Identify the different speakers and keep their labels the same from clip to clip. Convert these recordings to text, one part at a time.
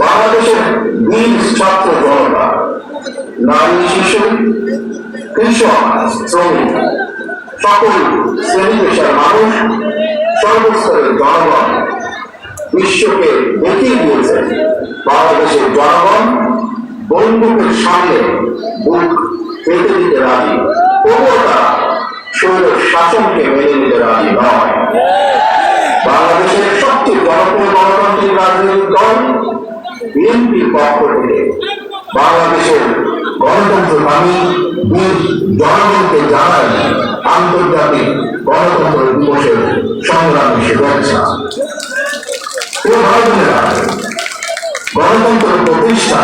Speaker 1: বাংলাদেশের বীর ছাত্র জনতা, নারী, শিশু, কৃষক, শ্রমিক, সকল শ্রেণি পেশার মানুষ, সর্বস্তরের জনগণ বিশ্বকে দেখিয়ে দিয়েছে। বাংলাদেশের জনগণ বন্দুকের সামনে বুক পেতে দিতে রাজি। তবুও শৈল শাসনকে মেনে নিতে রাজি নয় বাংলাদেশের সবচেয়ে জনপ্রিয় গণতান্ত্রিক রাজনৈতিক দল বিএনপির পক্ষ থেকে বাংলাদেশের গণতন্ত্রকামী বীর জনগণকে জানাই আন্তর্জাতিক গণতন্ত্র দিবসের সংগ্রামী শুভেচ্ছা। গণতন্ত্র প্রতিষ্ঠা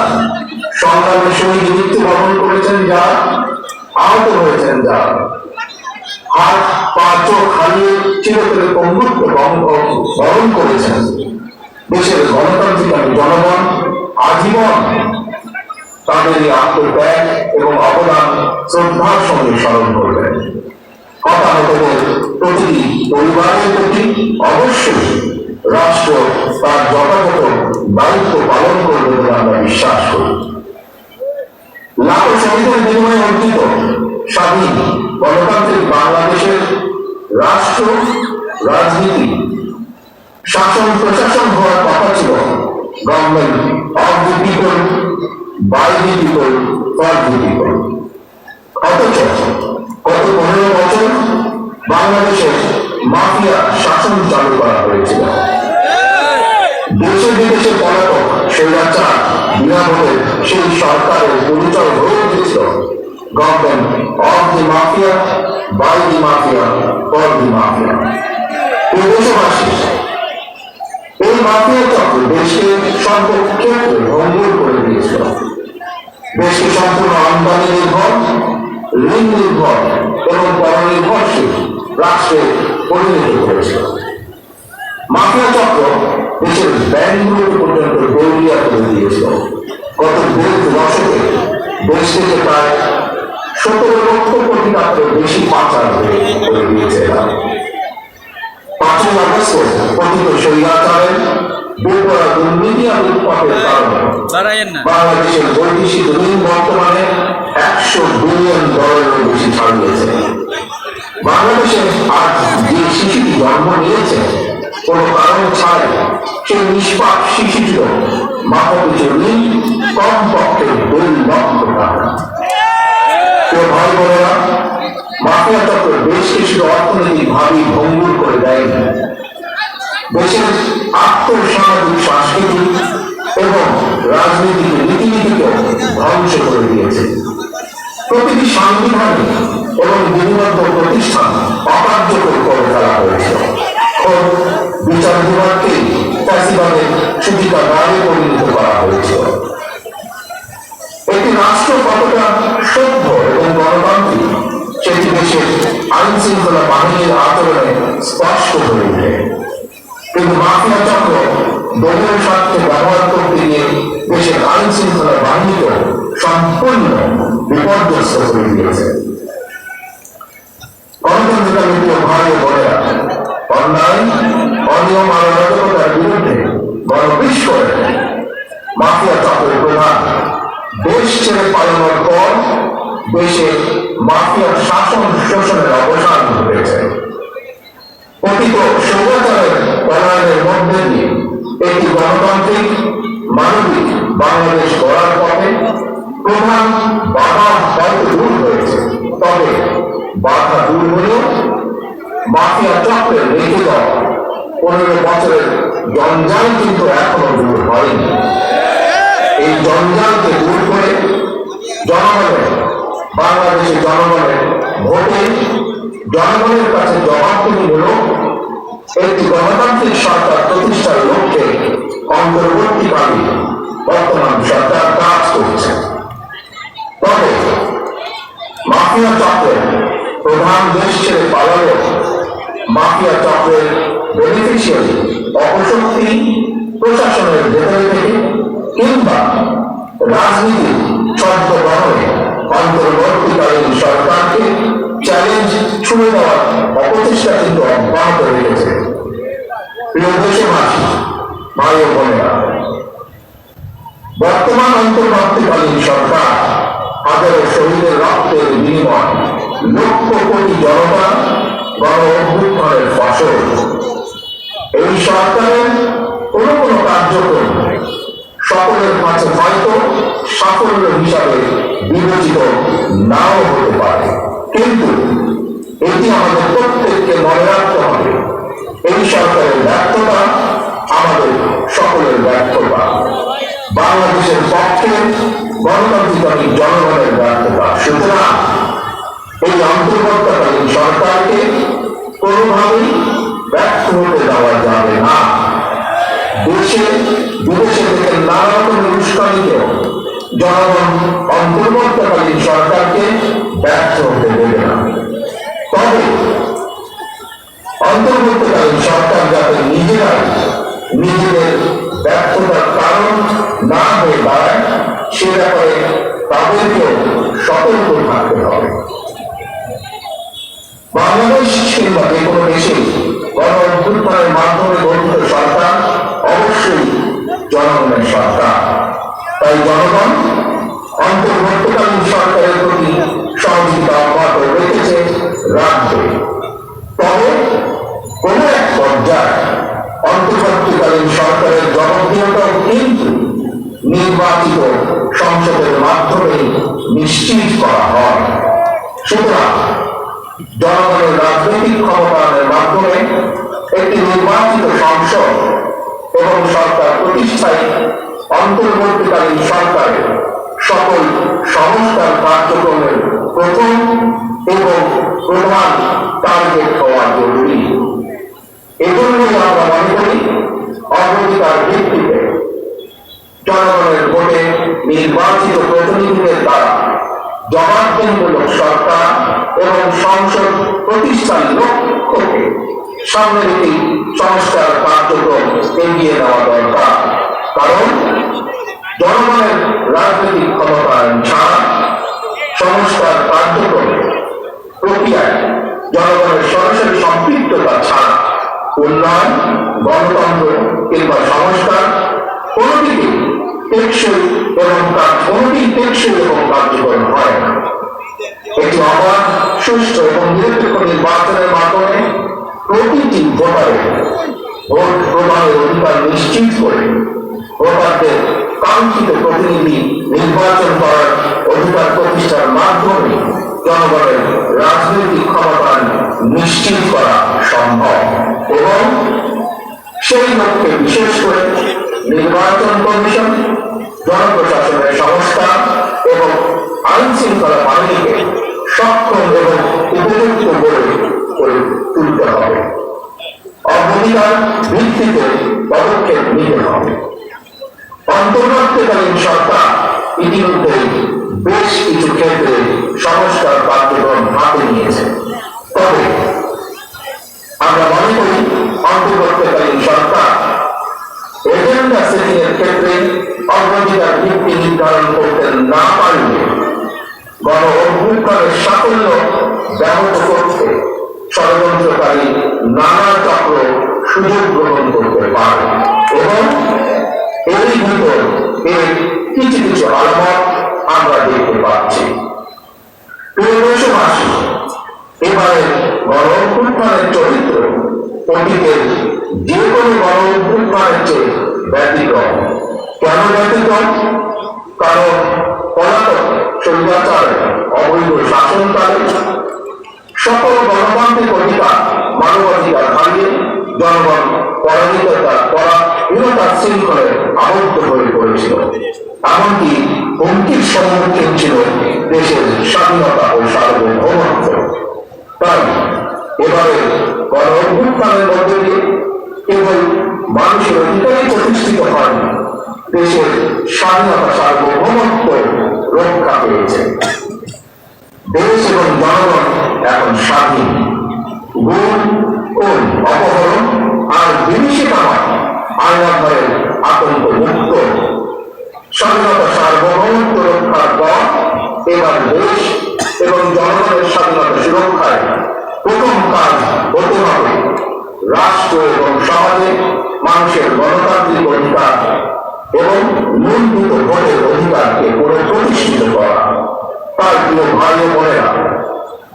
Speaker 1: সংগ্রামের সহিত মৃত্যুবরণ করেছেন যারা, আহত হয়েছেন যারা। হাত, পা, চোখ হারিয়ে চিরতরে পঙ্গুত্ব বরণ করেছেন। দেশের গণতান্ত্রিক জনগণ আজীবন তাদের এই আত্মত্যাগ এবং অবদান শ্রদ্ধার সঙ্গে স্মরণ করবেন। হতাহতদের প্রতিটি পরিবারের প্রতি অবশ্যই রাষ্ট্র তার যথাযথ দায়িত্ব পালন করবে বলে আমরা বিশ্বাস করি। লাখো শহীদের বিনিময়ে অর্জিত স্বাধীন গণতান্ত্রিক বাংলাদেশের রাষ্ট্র, রাজনীতি, শাসন, প্রশাসন হওয়ার কথা ছিল। Government of the people by অথচ গত পনেরো বছর বাংলাদেশে মাফিয়া শাসন চালু করা হয়েছিল। দেশে বিদেশে পলাতক স্বৈরাচার বিনাভোটের সেই সরকারের পরিচয় হয়ে উঠেছিল government of the mafia by the mafia for the mafia দেশবাসী এই মাফিয়া চক্র দেশকে সর্বক্ষেত্রে ভঙ্গুর করে দিয়েছিল। দেশকে সম্পূর্ণ আমদানি নির্ভর, ঋণ নির্ভর এবং পরনির্ভরশীল রাষ্ট্রে পরিণত করেছিল মাফিয়া চক্র দেশের ব্যাংকগুলো পর্যন্ত দৌড়িয়া করে দিয়েছিল। গত দেড় দশকে দেশ থেকে প্রায় সতেরো লক্ষ কোটি টাকার বেশি পাচার করে দিয়েছে পাঁচই আগস্ট কথিত স্বৈরাচারের বেপরা দুর্নীতি আর উৎপাতের কারণে বাংলাদেশের বৈদেশিক ঋণ বর্তমানে একশো বিলিয়ন ডলারেরও বেশি ছাড়িয়েছে। বাংলাদেশে আজ যে শিশুটি জন্ম নিয়েছে কোনো কারণ ছাড়াই সেই নিষ্পাপ শিশুটির মাথা পিছু ঋণ কমপক্ষে দুই লক্ষ টাকা। প্রিয় ভাই বোনেরা মাফিয়া চক্র দেশকে শুধু অর্থনৈতিক ভাবেই ভঙ্গুর করে দেয়নি দেশের আর্থসামাজিক সাংস্কৃতিক এবং রাজনৈতিক রীতিনীতিকেও ধ্বংস করে দিয়েছে। প্রতিটি সাংবিধানিক এবং বিনিয়োগ প্রতিষ্ঠান অকার্যকর করে ফেলা হয়েছে। বিচার বিভাগকে ফ্যাসিবাদের সুবিধা গাড়ি পরিণত করা হয়েছিল একটি রাষ্ট্র কতটা সভ্য এবং বাহিনীর আচরণে স্পষ্ট হয়ে ওঠে কিন্তু মাফিয়া চক্র দলীয় স্বার্থে ব্যবহার করতে গিয়ে দেশের আইন শৃঙ্খলা বাহিনীকে সম্পূর্ণ বিপর্যস্ত করে দিয়েছে। গণতন্ত্রের প্রিয় ভাই ও বোনেরা অন্যায়, অনিয়ম আর অরাজকতার বিরুদ্ধে গণবিশ করে মাফিয়া চক্রের প্রধান দেশ ছেড়ে পালানোর পর দেশে মাফিয়ার শাসন শোষণের অবসান ঘটেছে। অতীত সৌরাচারের পলায়নের মধ্যে দিয়ে একটি গণতান্ত্রিক, মানবিক বাংলাদেশ গড়ার পথে প্রধান বাধা হয়তো দূর হয়েছে। তবে বাধা দূর হলেও মাফিয়া চক্রের রেখে দেওয়া পনেরো বছরের জঞ্জাল কিন্তু এখনও দূর হয়নি। এই জঞ্জালকে দূর করে জনগণের বাংলাদেশের জনগণের ভোটে জনগণের কাছে জবাবদিহিমূলক একটি গণতান্ত্রিক সরকার প্রতিষ্ঠার লক্ষ্যে জনতা গণ অভ্যুত্থানের ফসল। এই সরকারের কোন কোন কার্যক্রম সকলের কাছে হয়তো সাফল্য হিসাবে বিবেচিত নাও হতে পারে। কিন্তু এটি আমাদের প্রত্যেককে মনে রাখতে হবে, এই সরকারের ব্যর্থতা আমাদের সকলের ব্যর্থতা। বাংলাদেশের পক্ষে গণতান্ত্রিক জনগণের ব্যর্থতা। সুতরাং সরকারকে কোনোভাবেই ব্যর্থ হতে দেওয়া যাবে না। দেশে, বিদেশে থেকে নানা রকমের উস্কানিতেও জনগণ অন্তর্বর্তীকালীন সরকারকে ব্যর্থ হতে দেবে না। তবে অন্তর্বর্তীকালীন সরকার যাতে নিজেরাই নিজেদের ব্যর্থতার কারণ না হয়ে দাঁড়ায়, সে ব্যাপারে তাদেরকেও সতর্ক থাকতে হবে। বাংলাদেশ কিংবা যে কোনো দেশে গণ অভ্যুত্থানের মাধ্যমে গঠিত সরকার অবশ্যই জনগণের সরকার তাই জনগণ অন্তর্বর্তীকালীন সরকারের সকল সংস্কার কার্যক্রমের প্রথম এবং প্রধান টার্গেট হওয়া জরুরি। এজন্যই আমরা মনে করি, অগ্রাধিকার ভিত্তিতে জনগণের ভোটে নির্বাচিত প্রতিনিধিদের দ্বারা জবাবদিহিমূলক সরকার এবং সংসদ প্রতিষ্ঠান লক্ষ্যকে সামনে রেখে সংস্কার কার্যক্রম এগিয়ে নেওয়া দরকার। কারণ জনগণের রাজনৈতিক ক্ষমতায়ন ছাড়া, সংস্কার কার্যক্রম প্রক্রিয়ায় জনগণের সরাসরি সম্পৃক্ততা ছাড়া, উন্নয়ন, গণতন্ত্র কিংবা সংস্কার কোনটিকে টেকসই এবং কাজ কোনটি টেকসই এবং কার্যকর হয় না। একটি অবাধ, সুষ্ঠু এবং নিরপেক্ষ নির্বাচনের মাধ্যমে প্রতিটি ভোটারের ভোট প্রদানের অধিকার নিশ্চিত করে ভোটারদের কাঙ্ক্ষিত প্রতিনিধি নির্বাচন করার অধিকার প্রতিষ্ঠার মাধ্যমে জনগণের রাজনৈতিক ক্ষমতা নিশ্চিত করা সম্ভব। এবং সেই লক্ষ্যে বিশেষ করে নির্বাচন কমিশন, জনপ্রশাসনের সংস্থা এবং আইন শৃঙ্খলা বাহিনীকে সক্ষম এবং উপযুক্ত করে তুলতে হবে। অগ্রাধিকার ভিত্তিতে পদক্ষেপ নিতে হবে। অন্তর্বর্তীকালীন সরকার ইতিমধ্যে বেশ কিছু ক্ষেত্রে সংস্কার কার্যক্রম হাতে নিয়েছে। তবে আমরা মনে করি অন্তর্বর্তীকালীন সরকার এজেন্ডা সেটিং এর ক্ষেত্রে অগ্রাধিকার ভিত্তি নির্ধারণ করতে না পারলে গণ অভ্যুত্থানের সাফল্য ব্যাহত করতে ষড়যন্ত্রকারী নানা চক্র সুযোগ গ্রহণ করতে পারে এবং এরই ভিতর এর কিছু কিছু আলামত আমরা দেখতে পাচ্ছি দেশবাসী, এবারে গণ অভ্যুত্থানের চরিত্র অতীতের যে কোনো গণ অভ্যুত্থানের চেয়ে ব্যতিক্রম। কেন ব্যতিক্রম? কারণ পলাতক স্বৈরাচার অবৈধ শাসনকালে সকল গণতান্ত্রিক অধিকার, মানবাধিকার হারিয়ে জনগণ পরাজিততা পরাহীনতার শৃঙ্খলে আবদ্ধ হয়ে পড়েছিল। এমনকি হুমকির সম্মুখীন ছিল দেশের স্বাধীনতা ও সার্বভৌমত্ব। তাই এবারে গণ অভ্যুত্থানের মধ্যে দিয়ে কেবল মানুষের অধিকারই প্রতিষ্ঠিত হয়নি, দেশের স্বাধীনতা, সার্বভৌমত্ব রক্ষা পেয়েছে। দেশ এবং জনগণ এখন স্বাধীন। অপহরণ আর বিভীষিকাময় আয়নাঘরের আতঙ্ক মুক্ত স্বাধীনতা সার্বভৌমত্ব রক্ষার পর এবার দেশ এবং জনগণের স্বাধীনতা সুরক্ষায় প্রথম কাজ হতে হবে রাষ্ট্র এবং সমাজে মানুষের গণতান্ত্রিক অধিকার এবং মূলভূত ভোটের অধিকারকে পুনঃপ্রতিষ্ঠিত করা। তার প্রিয় ভাই বোনেরা,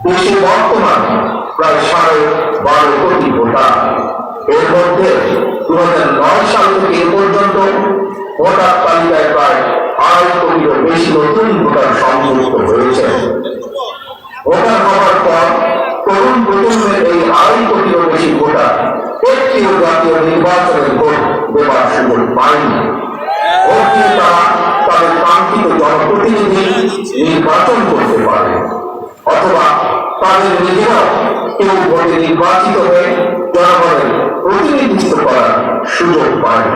Speaker 1: দেশে বর্তমানে প্রায় সাড়ে ভোটার তালিকায় প্রায় আড়াই কোটিরও বেশি নতুন ভোটার সংযুক্ত হয়েছে। ভোটার হওয়ার পর তরুণ প্রজন্মের এই আড়াই কোটিরও বেশি ভোটার একটিও জাতীয় নির্বাচনের ভোট দেওয়ার সুযোগ পায়নি। তাদের কাঙ্ক্ষিত জনপ্রতিনিধি নির্বাচন করতে পারে। অথবা তাদের নিজেরাও কেউ ভোটে নির্বাচিত হয়ে জনগণের প্রতিনিধিত্ব করার সুযোগ পায়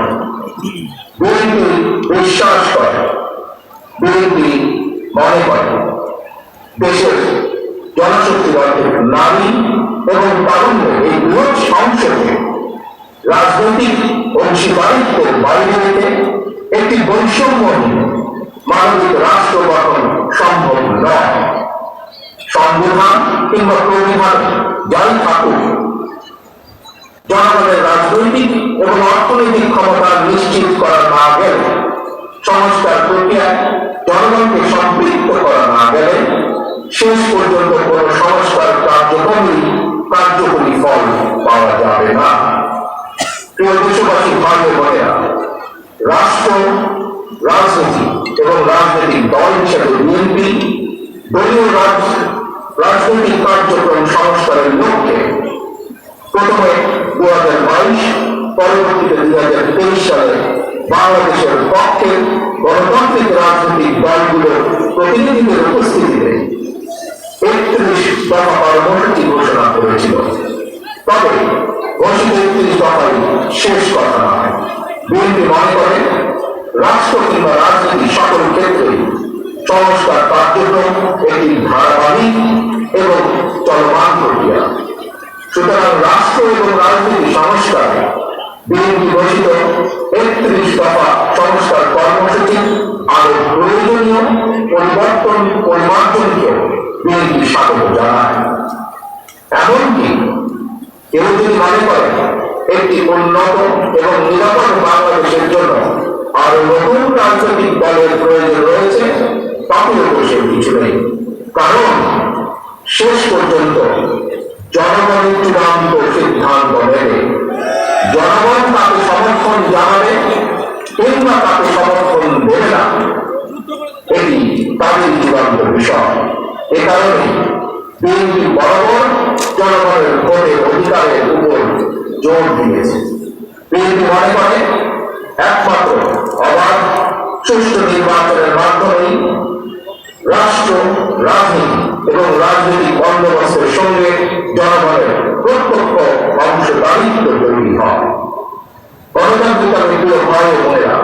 Speaker 1: বিএনপি বিশ্বাস করে বিএনপি মনে করে। দেশের জনশক্তির অর্ধেক নারী এবং তারুণ্যের এই বৃহৎ সংসদে রাজনৈতিক অংশীদারিত্বের বাইরে রেখে একটি বৈষম্যহীন মানবিক রাষ্ট্র গঠন সম্ভব নয়। সংবিধান কিংবা প্রবিধান যাই থাকুক জনগণের রাজনৈতিক এবং অর্থনৈতিক ক্ষমতা নিশ্চিত করা না গেলে, সংস্কার প্রক্রিয়ায় জনগণকে সম্পৃক্ত করা না গেলে, শেষ পর্যন্ত কোন সংস্কার কার্যক্রমই কার্যকরী ফল পাওয়া যাবে না। প্রিয় দেশবাসী ও বোনেরা রাষ্ট্র, রাজনীতি এবং রাজনৈতিক দল হিসেবে বিএনপি দলীয় রাজ- রাজনৈতিক কার্যক্রম সংস্কারের লক্ষ্যে প্রথমে দু হাজার বাইশ পরবর্তীতে দু হাজার তেইশ সালে বাংলাদেশের পক্ষে গণতান্ত্রিক রাজনৈতিক দলগুলোর প্রতিনিধিদের উপস্থিতিতে একত্রিশ দফা কর্মসূচি ঘোষণা করেছিল। তবে ঘোষিত একত্রিশ দফাই শেষ কথা নয়। বিএনপি মনে করে, রাষ্ট্র কিংবা রাজনীতি সকল ক্ষেত্রে সংস্কার কার্যক্রম একটি ধারাবাহিক এবং চলমান প্রক্রিয়া। সুতরাং রাষ্ট্র এবং রাজনীতি সংস্কার, বিএনপি ঘোষিত একত্রিশ দফা সংস্কার কর্মসূচি আরও প্রয়োজনীয় পরিবর্তন পরিমার্জনকে বিএনপি স্বাগত জানায়। এমনকি কেউ যদি মনে করে একটি উন্নত এবং নিরাপদ বাংলাদেশের জন্য আরও নতুন রাজনৈতিক দলের প্রয়োজন রয়েছে, তাতেও দোষের কিছু নেই কারণ শেষ পর্যন্ত জনগণের চূড়ান্ত সিদ্ধান্ত নেবে। জনগণ তাকে সমর্থন জানাবে কিংবা তাকে সমর্থন দেবে না। এটি তাদের চূড়ান্ত বিষয়। এ কারণে বিএনপি বরাবর জনগণের ভোটের অধিকারের উপর জোর দিয়েছে। বিএনপি মনে করে, একমাত্র অবাধ, সুষ্ঠু নির্বাচনের মাধ্যমেই রাষ্ট্র, রাজনীতি এবং রাজনৈতিক বন্দোবস্তের অংশদারিত্ব তৈরি হয় গণতান্ত্রিক আমি প্রিয় ভাই ও বোনেরা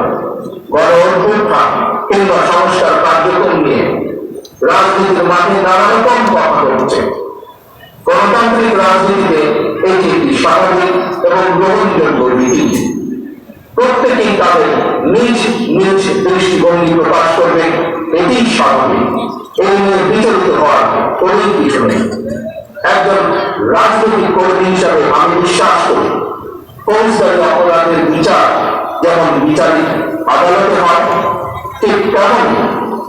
Speaker 1: গণ অভ্যুত্থান কিংবা সংস্কার কার্যক্রম নিয়ে রাজনীতির মাঠে নানা রকম কথা হচ্ছে গণতান্ত্রিক রাজনীতিতে এটি একটি স্বাভাবিক এবং গ্রহণযোগ্য নীতি প্রত্যেকেই তাদের নিজ নিজ দৃষ্টিভঙ্গি প্রকাশ করবে, এটি স্বাভাবিক এই নিয়ে বিচলিত হওয়ার কোনো কিছু নেই। একজন রাজনৈতিক কর্মী হিসাবে আমি বিশ্বাস করি। ফৌজদারি অপরাধের বিচার যেমন বিচারিক আদালতে হয়, ঠিক তেমন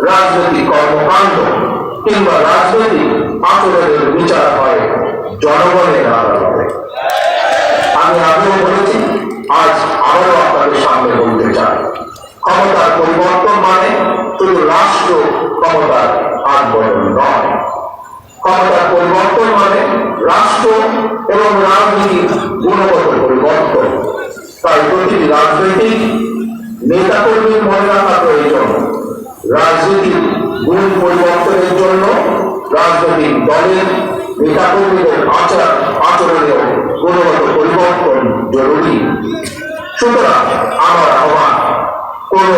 Speaker 1: রাজনৈতিক কর্মকাণ্ড কিংবা রাজনৈতিক আচরণের বিচার হয় জনগণের আদালতে। আমি আগেও বলেছি, আজ আবারও আপনাদের সামনে বলতে চাই, ক্ষমতার পরিবর্তন মানে শুধু রাষ্ট্র ক্ষমতার আন্দোলন নয়। ক্ষমতার পরিবর্তন মানে রাষ্ট্র এবং রাজনীতির গুণগত পরিবর্তন। তাই প্রতিটি রাজনৈতিক নেতাকর্মীর মনে রাখা প্রয়োজন, রাজনীতির গুণ পরিবর্তনের জন্য রাজনৈতিক দলের নেতা কর্মীদের আচার আচরণেও গুণগত পরিবর্তন জরুরি। সুতরাং আমার আহ্বান, কোন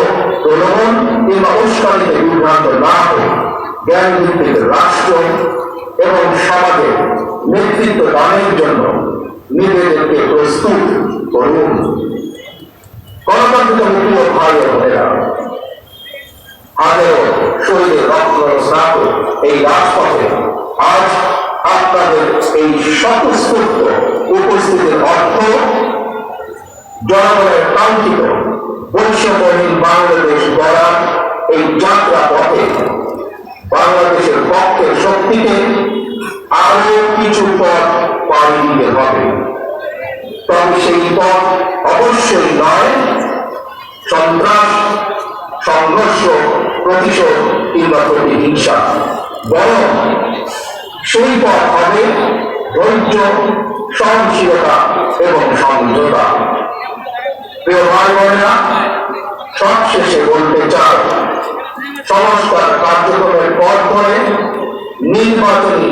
Speaker 1: প্রলোভন কিংবা উস্কানিতে বিভ্রান্ত না হয়ে জ্ঞান রাষ্ট্র এবং সমাজে নেতৃত্ব দানের জন্য নিজেদেরকে প্রস্তুত করুন। গণতান্ত্রিক মুক্তি ভাই ও বোনেরা হাজারো শহীদের রক্ত স্নাত এই রাজপথে আজ আপনাদের এই স্বতঃস্ফূর্ত উপস্থিতির অর্থ জনগণের কাঙ্ক্ষিত বৈষম্যহীন বাংলাদেশ গড়ার এই যাত্রা পথে বাংলাদেশের পক্ষের শক্তিকে আরও কিছু পথ পাড়ি দিতে হবে। তবে সেই পথ অবশ্যই নয়, সন্ত্রাস, সংঘর্ষ, প্রতিশোধ কিংবা প্রতিহিংসা। বরং সেই পথ হবে ধৈর্য, সহনশীলতা এবং সমঝোতা। প্রিয় ভাই বোনেরা সবশেষে বলতে চাই, সংস্কার কার্যক্রমের পথ ধরে নির্বাচনী